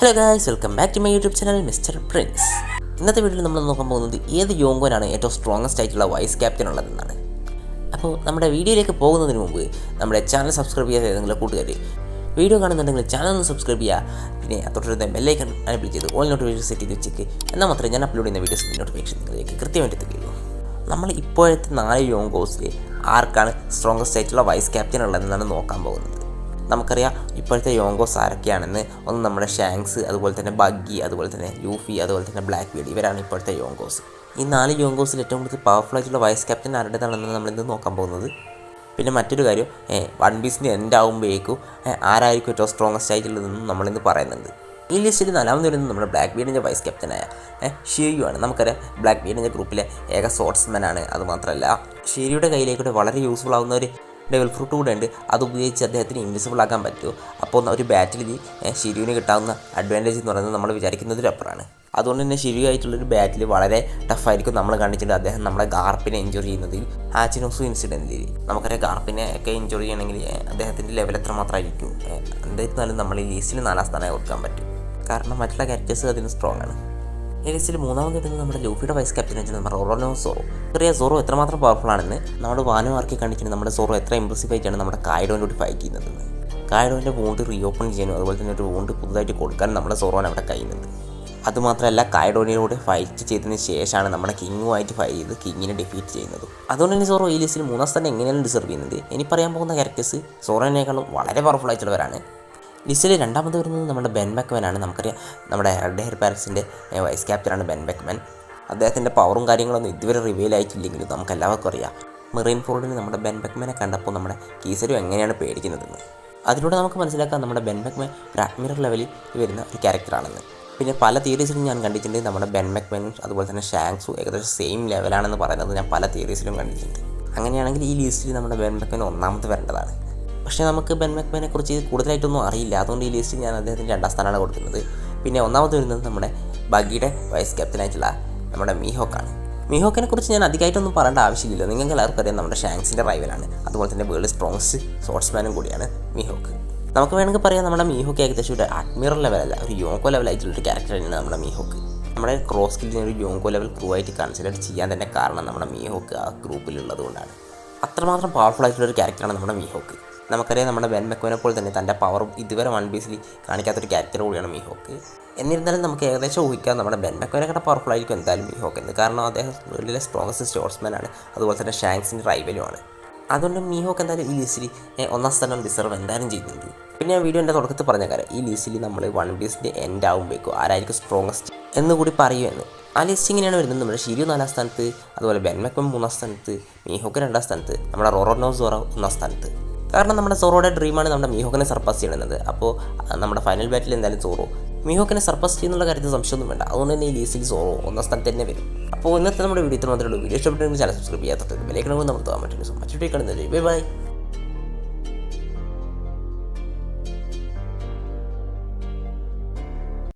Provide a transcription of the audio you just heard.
Hello guys welcome back to my YouTube channel Mister Prince ഇന്നത്തെ വീഡിയോയിൽ നമ്മൾ നോക്കാൻ പോകുന്നത് ഏത് യോങ്കോനാണ് ഏറ്റവും സ്ട്രോങ്സ്റ്റ് ആയിട്ടുള്ള വൈസ് ക്യാപ്റ്റൻ ഉള്ളതെന്നാണ്. അപ്പോൾ നമ്മുടെ വീഡിയോയിലേക്ക് പോകുന്നതിന് മുമ്പ് നമ്മുടെ ചാനൽ സബ്സ്ക്രൈബ് ചെയ്യാത്ത ഏതെങ്കിലും കൂട്ടുകാർ വീഡിയോ കാണുന്നുണ്ടെങ്കിൽ ചാനൽ ഒന്ന് സബ്സ്ക്രൈബ് ചെയ്യുക. പിന്നെ തൊട്ടടുത്ത ബെല്ലൈക്കൺ അനബിൾ ചെയ്ത് ഓൾ നോട്ടിഫിക്കേഷൻ സെറ്റ് ചെയ്ത് വെച്ചേക്ക്. എന്നാൽ മാത്രമേ ഞാൻ അപ്ലോഡ് ചെയ്യുന്ന വീഡിയോസ് നോട്ടിഫിക്കേഷൻ നിങ്ങളിലേക്ക് കൃത്യമായിട്ട് എത്തുകയുള്ളൂ നമ്മൾ ഇപ്പോഴത്തെ നാല് യോങ്കോസിൽ ആർക്കാണ് സ്ട്രോങ്സ്റ്റ് ആയിട്ടുള്ള വൈസ് ക്യാപ്റ്റൻ ഉള്ളതെന്നാണ് നോക്കാൻ പോകുന്നത്. നമുക്കറിയാം ഇപ്പോഴത്തെ യോങ്കോസ് ആരൊക്കെയാണെന്ന് ഒന്ന് നമ്മുടെ ഷാങ്സ് അതുപോലെ തന്നെ ബഗ്ഗി അതുപോലെ തന്നെ യൂഫി അതുപോലെ തന്നെ ബ്ലാക്ക് ബീഡ്. ഇവരാണ് ഇപ്പോഴത്തെ യോങ്കോസ്. ഈ നാല് യോങ്കോസിൽ ഏറ്റവും കൂടുതൽ പവർഫുൾ ആയിട്ടുള്ള വൈസ് ക്യാപ്റ്റൻ ആരുടേതാണെന്ന് നമ്മളിന്ന് നോക്കാൻ പോകുന്നത്. പിന്നെ മറ്റൊരു കാര്യം വൺ പീസിന്റെ എൻഡ് ആകുമ്പോഴേക്കും ആരായിരിക്കും ഏറ്റവും സ്ട്രോങ്സ്റ്റ് ആയിട്ടുള്ളതെന്നും നമ്മളിന്ന് പറയുന്നുണ്ട്. ഈ ലിസ്റ്റിൽ നാലാമത് വരുന്നത് നമ്മുടെ ബ്ലാക്ക് ബീഡിന്റെ വൈസ് ക്യാപ്റ്റനായ ഷിയു ആണ്. നമുക്കറിയാം ബ്ലാക്ക് ബീഡിന്റെ ഗ്രൂപ്പിലെ ഏക സ്പോർട്സ്മാൻ ആണ്. അതുമാത്രമല്ല ഷീരിയുടെ കയ്യിലേക്കൂടെ വളരെ യൂസ്ഫുൾ ആവുന്ന ഒരു ഡെവൽ ഫ്രൂട്ട് കൂടെ ഉണ്ട്. അത് ഉപയോഗിച്ച് അദ്ദേഹത്തിന് ഇൻവിസിബിൾ ആക്കാൻ പറ്റുമോ? അപ്പോൾ ഒരു ബാറ്റിൽ ഷിരുവിന് കിട്ടാവുന്ന അഡ്വാന്റേജ് എന്ന് പറയുന്നത് നമ്മൾ വിചാരിക്കുന്നത് ഒരു അപ്പറാണ് അതുകൊണ്ട് തന്നെ ശരിയായിട്ടുള്ളൊരു ബാറ്റിൽ വളരെ ടഫായിരിക്കും നമ്മൾ കണ്ടിട്ടുണ്ട്. അദ്ദേഹം നമ്മുടെ ഗാർപ്പിനെ എൻജോയ് ചെയ്യുന്നതിൽ ഹാച്ചിനോസു ഇൻസിഡന്റിൽ നമുക്കറിയാം ഗാർപ്പിനെ ഒക്കെ എൻജോയ് ചെയ്യണമെങ്കിൽ അദ്ദേഹത്തിന്റെ ലെവൽ എത്ര മാത്രമായിരിക്കും? എന്തായിരുന്നാലും നമ്മൾ ഈ ലിസ്റ്റിൽ നാലാം സ്ഥാനമായി കൊടുക്കാൻ പറ്റും. കാരണം മറ്റുള്ള ക്യാരക്ടേഴ്സ് അതിന് സ്ട്രോങ് ആണ്. ഈ ലിസ്റ്റിൽ മൂന്നാമത് വരുന്നത് നമ്മുടെ ലൂഫിയുടെ വൈസ് ക്യാപ്റ്റൻ വെച്ചാൽ നമ്മുടെ റോറോനോ സോറോ. ചെറിയ സോറോ എത്രമാത്രം പവർഫുൾ ആണെന്ന് നമ്മുടെ വാനോ ആർക്കി കണ്ടിട്ടുണ്ട്. നമ്മുടെ സോറോ എത്ര ഇമ്പ്രസീവ് ആയിട്ടാണ് നമ്മുടെ കായഡോന്റെ കൂടി ഫൈറ്റ് ചെയ്യുന്നതെന്ന് കായഡോന്റെ വോണ്ട് റീഓപ്പൺ ചെയ്യാനും അതുപോലെ തന്നെ ഒരു വോണ്ട് പുതുതായിട്ട് കൊടുക്കാനും നമ്മുടെ സോറോൻ അവിടെ കഴിയുന്നുണ്ട്. അതുമാത്രമല്ല കായഡോണിയോട് ഫൈറ്റ് ചെയ്തതിന് ശേഷമാണ് നമ്മുടെ കിങ്ങുമായിട്ട് ഫൈറ്റ് ചെയ്ത് കിങ്ങിനെ ഡിഫീറ്റ് ചെയ്യുന്നത്. അതുകൊണ്ട് തന്നെ സോറോ ഈ ലിസ്റ്റിൽ മൂന്നാം സ്ഥാനം എങ്ങനെയാണ് ഡിസർവ് ചെയ്യുന്നത്? ഇനി പറയാൻ പോകുന്ന ക്യാരക്ടേഴ്സ് സോറോനേക്കാളും വളരെ പവർഫുൾ ആയിട്ടുള്ളവരാണ്. ലിസ്റ്റിൽ രണ്ടാമത് വരുന്നത് നമ്മുടെ ബെൻ ബെക്മനാണ് നമുക്കറിയാം നമ്മുടെ റെഡ് ഹെയർ പാരറ്റ്സിന്റെ വൈസ് ക്യാപ്റ്റനാണ് ബെൻ ബെക്മൻ അദ്ദേഹത്തിന്റെ പവറും കാര്യങ്ങളൊന്നും ഇതുവരെ റിവീൽ ആയിട്ടില്ലെങ്കിലും നമുക്ക് എല്ലാവർക്കും അറിയാം. മെറീൻ ഫോർഡിന് നമ്മുടെ ബെൻ ബെക്മനെ കണ്ടപ്പോൾ നമ്മുടെ കീസരും എങ്ങനെയാണ് പേടിക്കുന്നതെന്ന്. അതിലൂടെ നമുക്ക് മനസ്സിലാക്കാം നമ്മുടെ ബെൻ ബെക്മൻ ഒരു അഡ്മിറർ ലെവലിൽ വരുന്ന ഒരു ക്യാരക്ടറാണെന്ന് പിന്നെ പല തിയറീസിലും ഞാൻ കണ്ടിട്ടുണ്ട്. നമ്മുടെ ബെൻ ബെക്മനും അതുപോലെ തന്നെ ഷാങ്സും ഏകദേശം സെയിം ലെവലാണെന്ന് പറയുന്നത് ഞാൻ പല തിയറീസിലും കണ്ടിട്ടുണ്ട്. അങ്ങനെയാണെങ്കിൽ ഈ ലിസ്റ്റിൽ നമ്മുടെ ബെൻ ബെക്മൻ ഒന്നാമത് വരേണ്ടതാണ്. പക്ഷേ നമുക്ക് ബെൻ മെക്മേനെ കുറിച്ച് കൂടുതലായിട്ടൊന്നും അറിയില്ല. അതുകൊണ്ട് ഈ ലിസ്റ്റിൽ ഞാൻ അദ്ദേഹത്തിന് രണ്ടാം സ്ഥാനമാണ് കൊടുക്കുന്നത്. പിന്നെ ഒന്നാമത് വരുന്നത് നമ്മുടെ ബഗിയുടെ വൈസ് ക്യാപ്റ്റനായിട്ടുള്ള നമ്മുടെ മീഹോക്കാണ്. മീഹോക്കിനെ കുറിച്ച് ഞാൻ അധികമായിട്ടൊന്നും പറയേണ്ട ആവശ്യമില്ല. നിങ്ങൾക്ക് എല്ലാവർക്കും അറിയാം നമ്മുടെ ഷാങ്സിന്റെ റൈവലാണ് അതുപോലെ തന്നെ വേൾഡ് സ്ട്രോങ്സ്റ്റ് സ്പോർട്സ്മാനും കൂടിയാണ് മീഹോക്ക്. നമുക്ക് വേണമെങ്കിൽ പറയാം നമ്മുടെ മീഹോക്ക് ഏകദേശം ഒരു അഡ്മിറൽ ലെവലല്ല ഒരു യോങ്കോ ലെവലായിട്ടുള്ളൊരു ക്യാരക്ടർ തന്നെയാണ് നമ്മുടെ മീഹോക്ക്. നമ്മുടെ ക്രോസ് സ്കില്ലിനെ ഒരു യോങ്കോ ലെവൽ ക്രൂ ആയിട്ട് കൺസിഡർ ചെയ്യാൻ തന്നെ കാരണം നമ്മുടെ മീഹോക്ക് ആ ഗ്രൂപ്പിലുള്ളത് കൊണ്ടാണ് അത്രമാത്രം പവർഫുൾ ആയിട്ടുള്ള ഒരു ക്യാരക്ടറാണ് നമ്മുടെ മീഹോക്ക്. നമുക്കറിയാം നമ്മുടെ ബെൻ മെക്കോനെ പോലെ തന്നെ തന്റെ പവറും ഇതുവരെ വൺ പീസിൽ കാണിക്കാത്തൊരു ക്യാരക്ടർ കൂടിയാണ് മീഹോക്ക് എന്നിരുന്നാലും നമുക്ക് ഏകദേശം ഊഹിക്കാം നമ്മുടെ ബെൻ മെക്കോനെക്കാട്ട് പവർഫുൾ ആയിരിക്കും എന്തായാലും മീഹോക്ക് എന്ന്. കാരണം അദ്ദേഹം വേൾഡിലെ സ്ട്രോങ്സ്റ്റ് സ്പോർട്സ്മാൻ ആണ്. അതുപോലെ തന്നെ ഷാങ്സിന്റെ റൈവലുമാണ് അതുകൊണ്ട് മീഹോക്ക് എന്തായാലും ഈ ലിസ്റ്റിൽ ഒന്നാം സ്ഥാനം ഡിസർവ് എന്തായാലും ചെയ്യുന്നുണ്ട് പിന്നെ ഞാൻ വീഡിയോ എന്റെ തുടക്കത്തിൽ പറഞ്ഞ കാര്യം ഈ ലിസ്റ്റിൽ നമ്മൾ വൺ പീസിന്റെ എൻഡ് ആകുമ്പോഴേക്കും ആരായിരിക്കും സ്ട്രോങ്സ്റ്റ് എന്ന് കൂടി പറയുമെന്ന് ആ ലിസ്റ്റ് ഇങ്ങനെയാണ് വരുന്നത്. നമ്മുടെ ഷിരിയു നാലാം സ്ഥാനത്ത് അതുപോലെ ബെൻമെക്കം മൂന്നാം സ്ഥാനത്ത് മീഹോക്ക് രണ്ടാം സ്ഥാനത്ത് നമ്മുടെ റോറോനോ സോറ ഒന്നാം സ്ഥാനത്ത്. കാരണം നമ്മുടെ സോറോയുടെ ഡ്രീമാണ് നമ്മുടെ മിഹോക്കിനെ സർപ്പാസ് ചെയ്യണമെന്നത് അപ്പോൾ നമ്മുടെ ഫൈനൽ ബാറ്റിൽ എന്തായാലും സോറോ. മിഹോക്കിനെ സർപ്പാസ് ചെയ്യുന്നുള്ള കാര്യത്തിൽ സംശയമൊന്നും വേണ്ട. അതുകൊണ്ട് തന്നെ ഈ ലീസിൽ സോറോ ഒന്നാം സ്ഥാനത്ത് തന്നെ വരും. അപ്പോൾ ഇന്നത്തെ നമ്മുടെ വീഡിയോ മാത്രമേ ഉള്ളൂ. വീഡിയോ ഇഷ്ടപ്പെട്ടെങ്കിൽ ചാനൽ സബ്സ്ക്രൈബ് ചെയ്യാത്തത് വിലക്കണമെന്ന് നമ്മൾ തോന്നാൻ പറ്റില്ല സോ മറ്റൊരു കാണുന്നത് ബൈ ബൈ